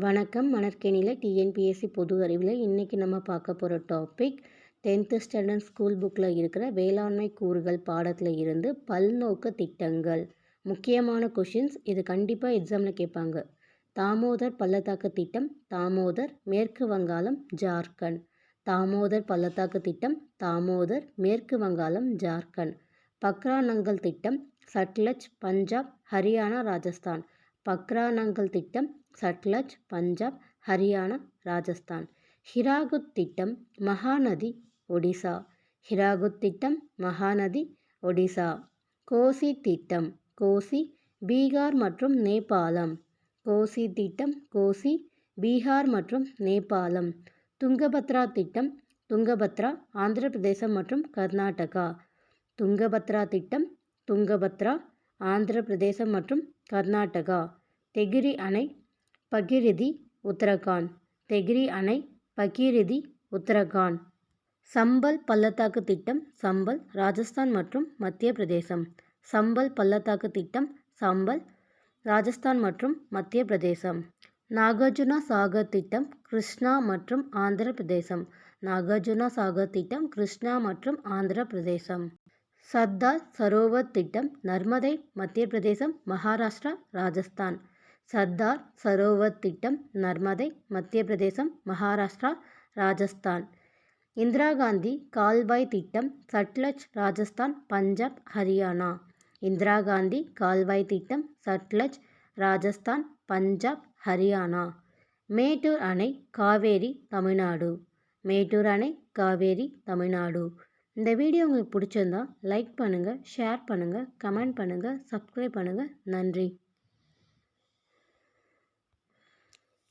வணக்கம். மணற்கேணியில் டிஎன்பிஎஸ்சி பொது அறிவில் இன்றைக்கி நம்ம பார்க்க போகிற டாபிக் டென்த்து ஸ்டாண்டர்ட் ஸ்கூல் புக்கில் இருக்கிற வேளாண்மை கூறுகள் பாடத்தில் இருந்து பல்நோக்கு திட்டங்கள். முக்கியமான கொஷின்ஸ் இது கண்டிப்பாக எக்ஸாமில் கேட்பாங்க. தாமோதர் பள்ளத்தாக்கு திட்டம் தாமோதர் மேற்கு வங்காளம் ஜார்க்கண்ட். தாமோதர் பள்ளத்தாக்கு திட்டம் தாமோதர் மேற்கு வங்காளம் ஜார்க்கண்ட். பக்ரானங்கல் திட்டம் சட்லஜ் பஞ்சாப் ஹரியானா ராஜஸ்தான். பக்ரானங்கல் திட்டம் சட்லஜ் பஞ்சாப் ஹரியானா ராஜஸ்தான். ஹிராகுத் திட்டம் மகாநதி ஒடிசா. ஹிராகுத் திட்டம் மகாநதி ஒடிசா. கோசி திட்டம் கோசி பீகார் மற்றும் நேபாளம். கோசி திட்டம் கோசி பீகார் மற்றும் நேபாளம். துங்கபத்ரா திட்டம் துங்கபத்ரா ஆந்திர பிரதேசம் மற்றும் கர்நாடகா. துங்கபத்ரா திட்டம் துங்கபத்ரா ஆந்திர பிரதேசம் மற்றும் கர்நாடகா. தெகிரி அணை பகிரிதி உத்தரகாண்ட். தெகிரி அணை பகிரிதி உத்தரகாண்ட். சம்பல் பள்ளத்தாக்கு திட்டம் சம்பல் ராஜஸ்தான் மற்றும் மத்திய பிரதேசம். சம்பல் பள்ளத்தாக்கு திட்டம் சம்பல் ராஜஸ்தான் மற்றும் மத்திய பிரதேசம். நாகார்ஜுனா சாகர் திட்டம் கிருஷ்ணா மற்றும் ஆந்திர பிரதேசம். நாகார்ஜுனா சாகர் திட்டம் கிருஷ்ணா மற்றும் ஆந்திர பிரதேசம். சர்தார் சரோவர் திட்டம் நர்மதை மத்திய பிரதேசம் மகாராஷ்டிரா ராஜஸ்தான். சர்தார் சரோவர் திட்டம் நர்மதை மத்திய பிரதேசம் மகாராஷ்டிரா ராஜஸ்தான். இந்திரா காந்தி கால்வாய் திட்டம் சட்லஜ் ராஜஸ்தான் பஞ்சாப் ஹரியானா. இந்திரா காந்தி கால்வாய் திட்டம் சட்லஜ் ராஜஸ்தான் பஞ்சாப் ஹரியானா. மேட்டூர் அணை காவேரி தமிழ்நாடு. மேட்டூர் அணை காவேரி தமிழ்நாடு. இந்த வீடியோ உங்களுக்கு பிடிச்சிருந்தா லைக் பண்ணுங்கள் ஷேர் பண்ணுங்கள் கமெண்ட் பண்ணுங்கள் சப்ஸ்கிரைப் பண்ணுங்கள் நன்றி.